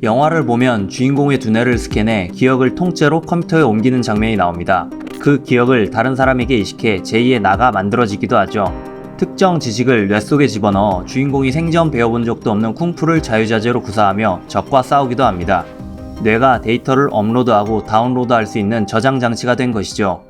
영화를 보면 주인공의 두뇌를 스캔해 기억을 통째로 컴퓨터에 옮기는 장면이 나옵니다. 그 기억을 다른 사람에게 이식해 제2의 나가 만들어지기도 하죠. 특정 지식을 뇌 속에 집어넣어 주인공이 생전 배워본 적도 없는 쿵푸를 자유자재로 구사하며 적과 싸우기도 합니다. 뇌가 데이터를 업로드하고 다운로드할 수 있는 저장 장치가 된 것이죠.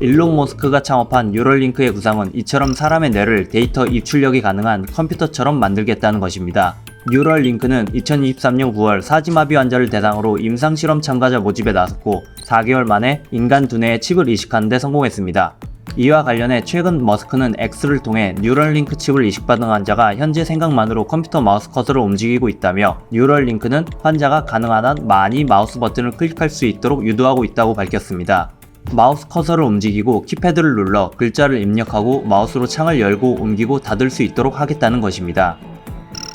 일론 머스크가 창업한 뉴럴링크의 구상은 이처럼 사람의 뇌를 데이터 입출력이 가능한 컴퓨터처럼 만들겠다는 것입니다. 뉴럴 링크는 2023년 9월 사지마비 환자를 대상으로 임상실험 참가자 모집에 나섰고 4개월 만에 인간 두뇌에 칩을 이식하는 데 성공했습니다. 이와 관련해 최근 머스크는 X를 통해 뉴럴링크 칩을 이식받은 환자가 현재 생각만으로 컴퓨터 마우스 커서를 움직이고 있다며 뉴럴링크는 환자가 가능한 한 많이 마우스 버튼을 클릭할 수 있도록 유도하고 있다고 밝혔습니다. 마우스 커서를 움직이고 키패드를 눌러 글자를 입력하고 마우스로 창을 열고 옮기고 닫을 수 있도록 하겠다는 것입니다.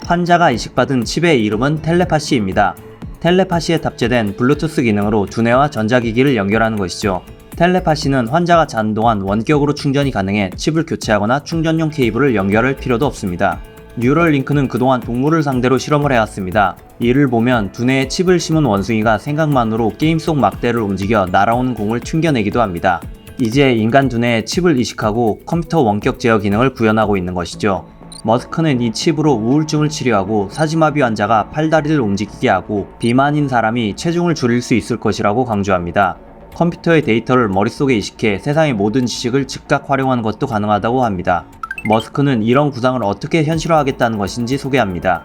환자가 이식받은 칩의 이름은 텔레파시입니다. 텔레파시에 탑재된 블루투스 기능으로 두뇌와 전자기기를 연결하는 것이죠. 텔레파시는 환자가 자는 동안 원격으로 충전이 가능해 칩을 교체하거나 충전용 케이블을 연결할 필요도 없습니다. 뉴럴링크는 그동안 동물을 상대로 실험을 해왔습니다. 이를 보면 두뇌에 칩을 심은 원숭이가 생각만으로 게임 속 막대를 움직여 날아오는 공을 튕겨내기도 합니다. 이제 인간 두뇌에 칩을 이식하고 컴퓨터 원격 제어 기능을 구현하고 있는 것이죠. 머스크는 이 칩으로 우울증을 치료하고 사지마비 환자가 팔다리를 움직이게 하고 비만인 사람이 체중을 줄일 수 있을 것이라고 강조합니다. 컴퓨터의 데이터를 머릿속에 이식해 세상의 모든 지식을 즉각 활용하는 것도 가능하다고 합니다. 머스크는 이런 구상을 어떻게 현실화하겠다는 것인지 소개합니다.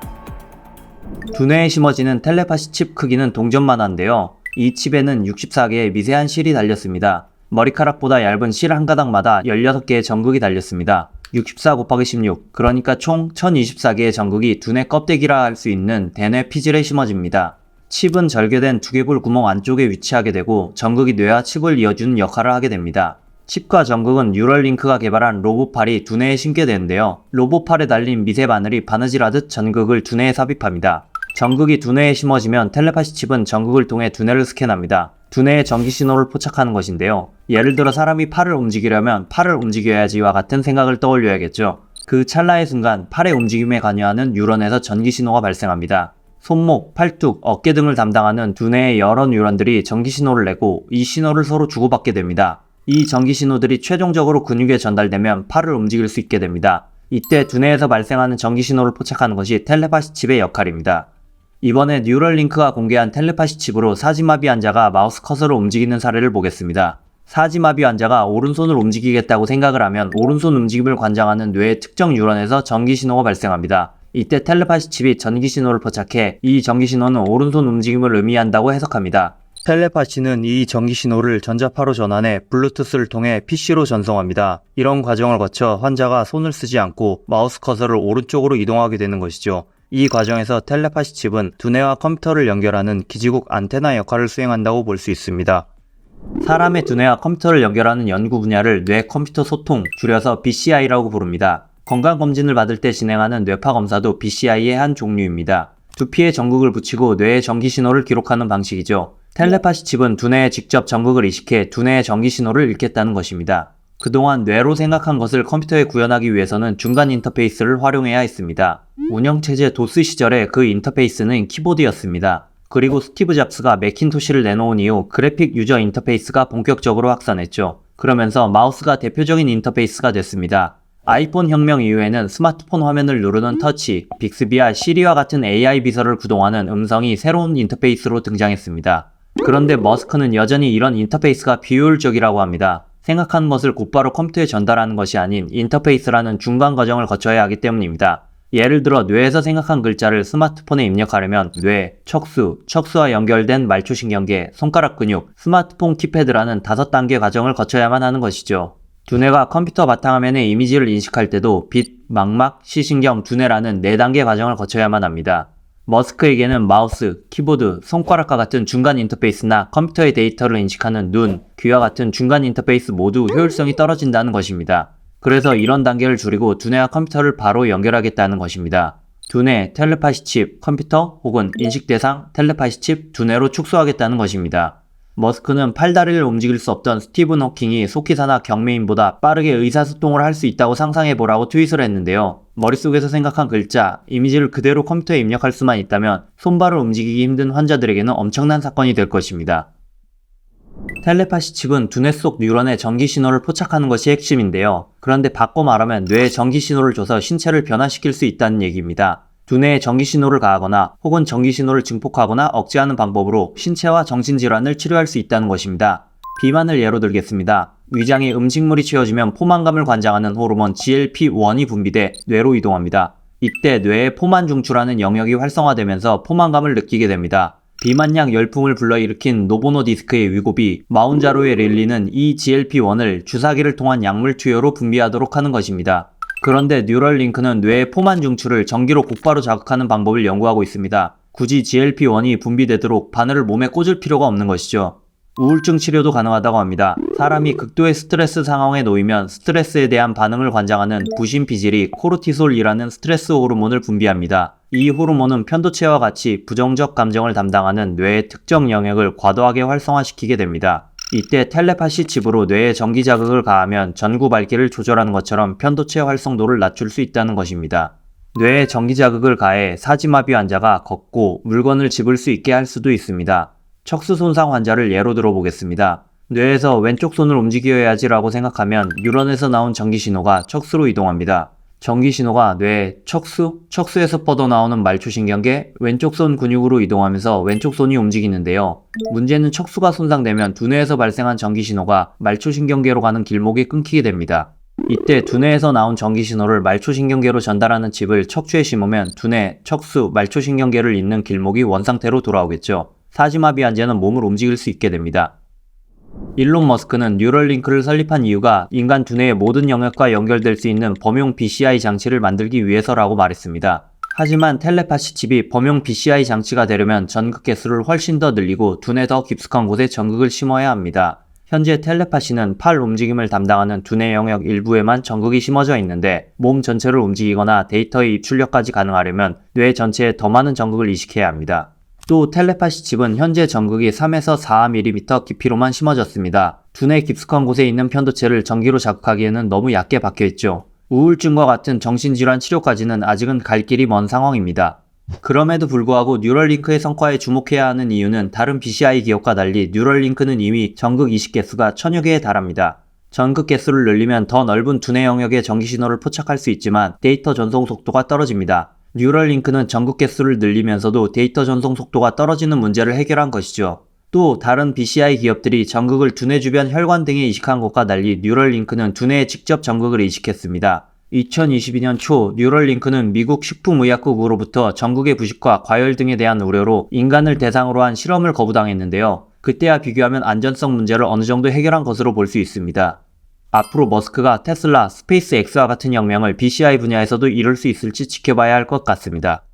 두뇌에 심어지는 텔레파시 칩 크기는 동전만한데요. 이 칩에는 64개의 미세한 실이 달렸습니다. 머리카락보다 얇은 실 한 가닥마다 16개의 전극이 달렸습니다. 64 곱하기 16, 그러니까 총 1024개의 전극이 두뇌 껍데기라 할 수 있는 대뇌 피질에 심어집니다. 칩은 절개된 두개골 구멍 안쪽에 위치하게 되고 전극이 뇌와 칩을 이어주는 역할을 하게 됩니다. 칩과 전극은 뉴럴링크가 개발한 로봇팔이 두뇌에 심게 되는데요. 로봇팔에 달린 미세 바늘이 바느질하듯 전극을 두뇌에 삽입합니다. 전극이 두뇌에 심어지면 텔레파시 칩은 전극을 통해 두뇌를 스캔합니다. 두뇌에 전기 신호를 포착하는 것인데요. 예를 들어 사람이 팔을 움직이려면 팔을 움직여야지와 같은 생각을 떠올려야겠죠. 그 찰나의 순간 팔의 움직임에 관여하는 뉴런에서 전기 신호가 발생합니다. 손목, 팔뚝, 어깨 등을 담당하는 두뇌의 여러 뉴런들이 전기 신호를 내고 이 신호를 서로 주고받게 됩니다. 이 전기 신호들이 최종적으로 근육에 전달되면 팔을 움직일 수 있게 됩니다. 이때 두뇌에서 발생하는 전기 신호를 포착하는 것이 텔레파시 칩의 역할입니다. 이번에 뉴럴링크가 공개한 텔레파시 칩으로 사지마비 환자가 마우스 커서를 움직이는 사례를 보겠습니다. 사지마비 환자가 오른손을 움직이겠다고 생각을 하면 오른손 움직임을 관장하는 뇌의 특정 뉴런에서 전기 신호가 발생합니다. 이때 텔레파시 칩이 전기 신호를 포착해 이 전기 신호는 오른손 움직임을 의미한다고 해석합니다. 텔레파시는 이 전기 신호를 전자파로 전환해 블루투스를 통해 PC로 전송합니다. 이런 과정을 거쳐 환자가 손을 쓰지 않고 마우스 커서를 오른쪽으로 이동하게 되는 것이죠. 이 과정에서 텔레파시 칩은 두뇌와 컴퓨터를 연결하는 기지국 안테나 역할을 수행한다고 볼 수 있습니다. 사람의 두뇌와 컴퓨터를 연결하는 연구 분야를 뇌 컴퓨터 소통, 줄여서 BCI라고 부릅니다. 건강검진을 받을 때 진행하는 뇌파 검사도 BCI의 한 종류입니다. 두피에 전극을 붙이고 뇌의 전기 신호를 기록하는 방식이죠. 텔레파시 칩은 두뇌에 직접 전극을 이식해 두뇌의 전기 신호를 읽겠다는 것입니다. 그동안 뇌로 생각한 것을 컴퓨터에 구현하기 위해서는 중간 인터페이스를 활용해야 했습니다. 운영체제 도스 시절에 그 인터페이스는 키보드였습니다. 그리고 스티브 잡스가 매킨토시를 내놓은 이후 그래픽 유저 인터페이스가 본격적으로 확산했죠. 그러면서 마우스가 대표적인 인터페이스가 됐습니다. 아이폰 혁명 이후에는 스마트폰 화면을 누르는 터치, 빅스비와 시리와 같은 AI 비서를 구동하는 음성이 새로운 인터페이스로 등장했습니다. 그런데 머스크는 여전히 이런 인터페이스가 비효율적이라고 합니다. 생각하는 것을 곧바로 컴퓨터에 전달하는 것이 아닌 인터페이스라는 중간 과정을 거쳐야 하기 때문입니다. 예를 들어 뇌에서 생각한 글자를 스마트폰에 입력하려면 뇌, 척수, 척수와 연결된 말초신경계, 손가락 근육, 스마트폰 키패드라는 다섯 단계 과정을 거쳐야만 하는 것이죠. 두뇌가 컴퓨터 바탕화면의 이미지를 인식할 때도 빛, 망막, 시신경, 두뇌라는 네 단계 과정을 거쳐야만 합니다. 머스크에게는 마우스, 키보드, 손가락과 같은 중간 인터페이스나 컴퓨터의 데이터를 인식하는 눈, 귀와 같은 중간 인터페이스 모두 효율성이 떨어진다는 것입니다. 그래서 이런 단계를 줄이고 두뇌와 컴퓨터를 바로 연결하겠다는 것입니다. 두뇌, 텔레파시 칩, 컴퓨터 혹은 인식 대상, 텔레파시 칩, 두뇌로 축소하겠다는 것입니다. 머스크는 팔다리를 움직일 수 없던 스티븐 호킹이 소키사나 경매인보다 빠르게 의사소통을 할 수 있다고 상상해보라고 트윗을 했는데요. 머릿속에서 생각한 글자, 이미지를 그대로 컴퓨터에 입력할 수만 있다면 손발을 움직이기 힘든 환자들에게는 엄청난 사건이 될 것입니다. 텔레파시 칩은 두뇌 속 뉴런에 전기 신호를 포착하는 것이 핵심인데요. 그런데 바꿔 말하면 뇌에 전기 신호를 줘서 신체를 변화시킬 수 있다는 얘기입니다. 두뇌에 전기 신호를 가하거나 혹은 전기 신호를 증폭하거나 억제하는 방법으로 신체와 정신 질환을 치료할 수 있다는 것입니다. 비만을 예로 들겠습니다. 위장에 음식물이 채워지면 포만감을 관장하는 호르몬 GLP-1이 분비돼 뇌로 이동합니다. 이때 뇌에 포만 중추라는 영역이 활성화되면서 포만감을 느끼게 됩니다. 비만약 열풍을 불러일으킨 노보노 디스크의 위고비 마운자로의 릴리는 이 GLP-1을 주사기를 통한 약물 투여로 분비하도록 하는 것입니다. 그런데 뉴럴링크는 뇌의 포만 중추를 전기로 곧바로 자극하는 방법을 연구하고 있습니다. 굳이 GLP-1이 분비되도록 바늘을 몸에 꽂을 필요가 없는 것이죠. 우울증 치료도 가능하다고 합니다. 사람이 극도의 스트레스 상황에 놓이면 스트레스에 대한 반응을 관장하는 부신피질이 코르티솔이라는 스트레스 호르몬을 분비합니다. 이 호르몬은 편도체와 같이 부정적 감정을 담당하는 뇌의 특정 영역을 과도하게 활성화시키게 됩니다. 이때 텔레파시 칩으로 뇌에 전기 자극을 가하면 전구 밝기를 조절하는 것처럼 편도체 활성도를 낮출 수 있다는 것입니다. 뇌에 전기 자극을 가해 사지마비 환자가 걷고 물건을 집을 수 있게 할 수도 있습니다. 척수 손상 환자를 예로 들어보겠습니다. 뇌에서 왼쪽 손을 움직여야지라고 생각하면 뉴런에서 나온 전기 신호가 척수로 이동합니다. 전기 신호가 뇌, 척수, 척수에서 뻗어나오는 말초신경계, 왼쪽 손 근육으로 이동하면서 왼쪽 손이 움직이는데요. 문제는 척수가 손상되면 두뇌에서 발생한 전기 신호가 말초신경계로 가는 길목이 끊기게 됩니다. 이때 두뇌에서 나온 전기 신호를 말초신경계로 전달하는 칩을 척추에 심으면 두뇌, 척수, 말초신경계를 잇는 길목이 원상태로 돌아오겠죠. 사지마비 환자는 몸을 움직일 수 있게 됩니다. 일론 머스크는 뉴럴링크를 설립한 이유가 인간 두뇌의 모든 영역과 연결될 수 있는 범용 BCI 장치를 만들기 위해서라고 말했습니다. 하지만 텔레파시 칩이 범용 BCI 장치가 되려면 전극 개수를 훨씬 더 늘리고 두뇌 더 깊숙한 곳에 전극을 심어야 합니다. 현재 텔레파시는 팔 움직임을 담당하는 두뇌 영역 일부에만 전극이 심어져 있는데 몸 전체를 움직이거나 데이터의 입출력까지 가능하려면 뇌 전체에 더 많은 전극을 이식해야 합니다. 또 텔레파시 칩은 현재 전극이 3에서 4mm 깊이로만 심어졌습니다. 두뇌 깊숙한 곳에 있는 편도체를 전기로 자극하기에는 너무 얕게 박혀있죠. 우울증과 같은 정신질환 치료까지는 아직은 갈 길이 먼 상황입니다. 그럼에도 불구하고 뉴럴링크의 성과에 주목해야 하는 이유는 다른 BCI 기업과 달리 뉴럴링크는 이미 전극 이식 개수가 천여 개에 달합니다. 전극 개수를 늘리면 더 넓은 두뇌 영역에 전기 신호를 포착할 수 있지만 데이터 전송 속도가 떨어집니다. 뉴럴링크는 전극 개수를 늘리면서도 데이터 전송 속도가 떨어지는 문제를 해결한 것이죠. 또 다른 BCI 기업들이 전극을 두뇌 주변 혈관 등에 이식한 것과 달리 뉴럴링크는 두뇌에 직접 전극을 이식했습니다. 2022년 초 뉴럴링크는 미국 식품의약국으로부터 전극의 부식과 과열 등에 대한 우려로 인간을 대상으로 한 실험을 거부당했는데요. 그때와 비교하면 안전성 문제를 어느 정도 해결한 것으로 볼 수 있습니다. 앞으로 머스크가 테슬라, 스페이스X와 같은 혁명을 BCI 분야에서도 이룰 수 있을지 지켜봐야 할 것 같습니다.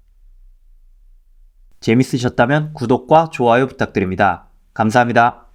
재밌으셨다면 구독과 좋아요 부탁드립니다. 감사합니다.